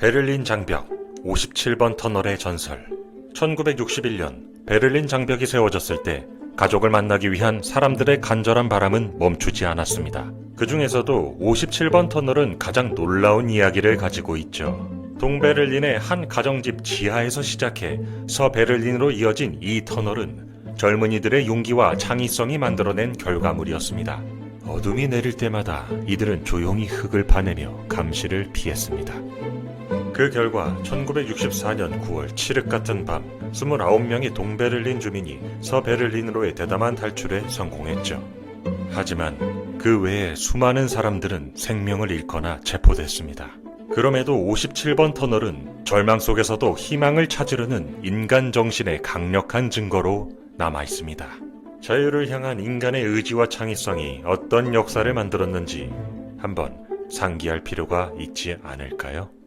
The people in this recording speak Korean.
베를린 장벽 57번 터널의 전설 1961년 베를린 장벽이 세워졌을 때 가족을 만나기 위한 사람들의 간절한 바람은 멈추지 않았습니다. 그 중에서도 57번 터널은 가장 놀라운 이야기를 가지고 있죠. 동베를린의 한 가정집 지하에서 시작해 서베를린으로 이어진 이 터널은 젊은이들의 용기와 창의성이 만들어낸 결과물이었습니다. 어둠이 내릴 때마다 이들은 조용히 흙을 파내며 감시를 피했습니다. 그 결과 1964년 9월 칠흑 같은 밤 29명의 동베를린 주민이 서베를린으로의 대담한 탈출에 성공했죠. 하지만 그 외에 수많은 사람들은 생명을 잃거나 체포됐습니다. 그럼에도 57번 터널은 절망 속에서도 희망을 찾으려는 인간 정신의 강력한 증거로 남아 있습니다. 자유를 향한 인간의 의지와 창의성이 어떤 역사를 만들었는지 한번 상기할 필요가 있지 않을까요?